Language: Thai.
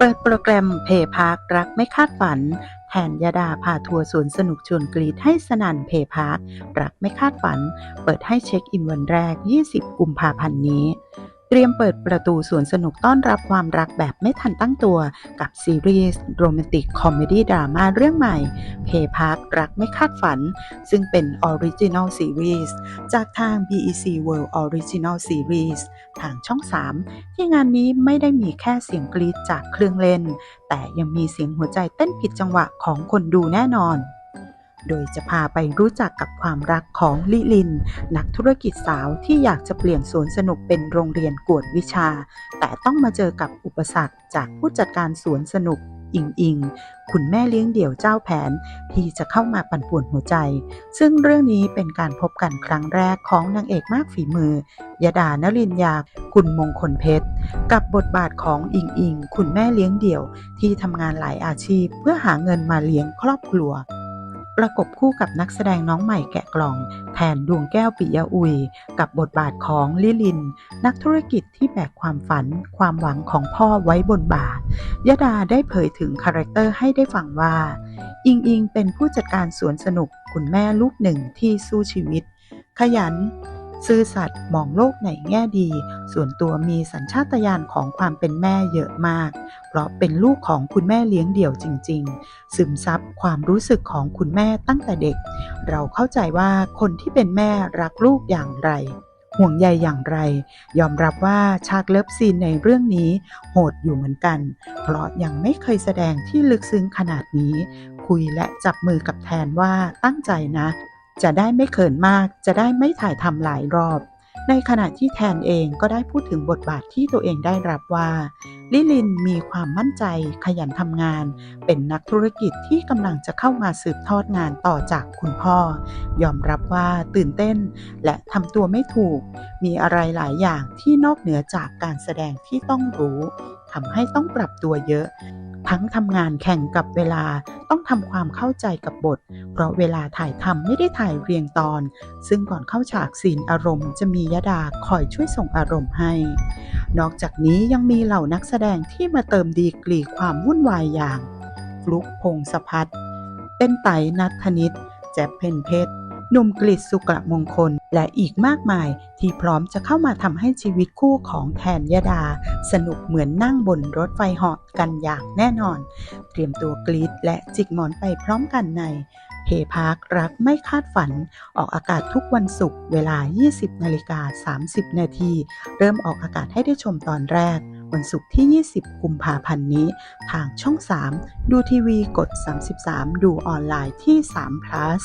เปิดโปรแกรมเพย์พาร์ครักไม่คาดฝัน แทนยดาพาทัวร์สวนสนุกชวนกรีดให้สนันเพย์พาร์ครักไม่คาดฝัน เปิดให้เช็คอินวันแรก 20 กุมภาพันธ์นี้ เตรียมเปิดประตูสวนสนุกต้อนรับความรักแบบไม่ทันตั้งตัวกับซีรีส์โรแมนติกคอมเมดี้ดราม่าเรื่องใหม่ เพย์พาร์ครักไม่คาดฝัน ซึ่งเป็นออริจิน l ลซีรีส์จากทาง BEC World Original Series ทางช่อง 3 ที่งานนี้ไม่ได้มีแค่เสียงกรีดจากเครื่องเล่น แต่ยังมีเสียงหัวใจเต้นผิดจังหวะของคนดูแน่นอน โดยจะพาไปรู้จักกับความรักของลิลิน นักธุรกิจสาวที่อยากจะเปลี่ยนสวนสนุกเป็นโรงเรียนกวดวิชา แต่ต้องมาเจอกับอุปสรรคจากผู้จัดการสวนสนุกอิงอิง คุณแม่เลี้ยงเดี่ยวเจ้าแผน ที่จะเข้ามาปั่นป่วนหัวใจ ซึ่งเรื่องนี้เป็นการพบกันครั้งแรกของนางเอกมากฝีมือยดานลินยา คุณมงคลเพชร กับบทบาทของอิงอิง คุณแม่เลี้ยงเดี่ยว ที่ทำงานหลายอาชีพเพื่อหาเงินมาเลี้ยงครอบครัว ประกบคู่กับนักแสดงน้องใหม่แกะกล่อง แทนดวงแก้วปิยะอุย กับบทบาทของลิลิน นักธุรกิจที่แบกความฝัน ความหวังของพ่อไว้บนบ่ายดาได้เผยถึงคาแรคเตอร์ให้ได้ฟังว่า อิงอิงเป็นผู้จัดการสวนสนุกคุณแม่ลูกหนึ่งที่สู้ชีวิต ขยัน ซื่อสัตย์มองโลกในแง่ดี ส่วนตัวมีสัญชาตญาณของความเป็นแม่เยอะมาก เพราะเป็นลูกของคุณแม่เลี้ยงเดี่ยวจริง ๆ ซึมซับความรู้สึกของคุณแม่ตั้งแต่เด็ก เราเข้าใจว่าคนที่เป็นแม่รักลูกอย่างไร ห่วงใยอย่างไร ยอมรับว่าฉากเลิฟซีนในเรื่องนี้ โหดอยู่เหมือนกัน เพราะยังไม่เคยแสดงที่ลึกซึ้งขนาดนี้ คุยและจับมือกับแทนว่าตั้งใจนะ จะได้ไม่เขินมาก จะได้ไม่ถ่ายทำหลายรอบ ในขณะที่แทนเองก็ได้พูดถึงบทบาทที่ตัวเองได้รับว่า ลิลินมีความมั่นใจ ขยันทำงาน เป็นนักธุรกิจที่กำลังจะเข้ามาสืบทอดงานต่อจากคุณพ่อ ยอมรับว่าตื่นเต้น และทำตัวไม่ถูก มีอะไรหลายอย่างที่นอกเหนือจากการแสดงที่ต้องรู้ทำให้ต้องปรับตัวเยอะ ทั้งทำงานแข่งกับเวลาต้องทำความเข้าใจกับบท เพราะเวลาถ่ายทำไม่ได้ถ่ายเรียงตอน ซึ่งก่อนเข้าฉากซีนอารมณ์จะมียดาคอยช่วยส่งอารมณ์ให้ นอกจากนี้ยังมีเหล่านักแสดงที่มาเติมดีกรีความวุ่นวายอย่างฟลุกพงศพัฒน์เป็นไตนัทธนิตแจ๊บเพนเพชร หนุ่มกฤษสุกระมงคล และอีกมากมายที่พร้อมจะเข้ามาทำให้ชีวิตคู่ของแทนยดา สนุกเหมือนนั่งบนรถไฟเหาะกันอย่างแน่นอน เตรียมตัวกรีดและจิกหมอนไปพร้อมกันในเพพาร์ครักไม่คาดฝัน ออกอากาศทุกวันศุกร์เวลา 20 นาฬิกา 30 นาที เริ่มออกอากาศให้ได้ชมตอนแรก วันศุกร์ที่ 20 กุมภาพันธ์นี้ ทางช่อง 3 ดูทีวีกด 33 ดูออนไลน์ที่3 plus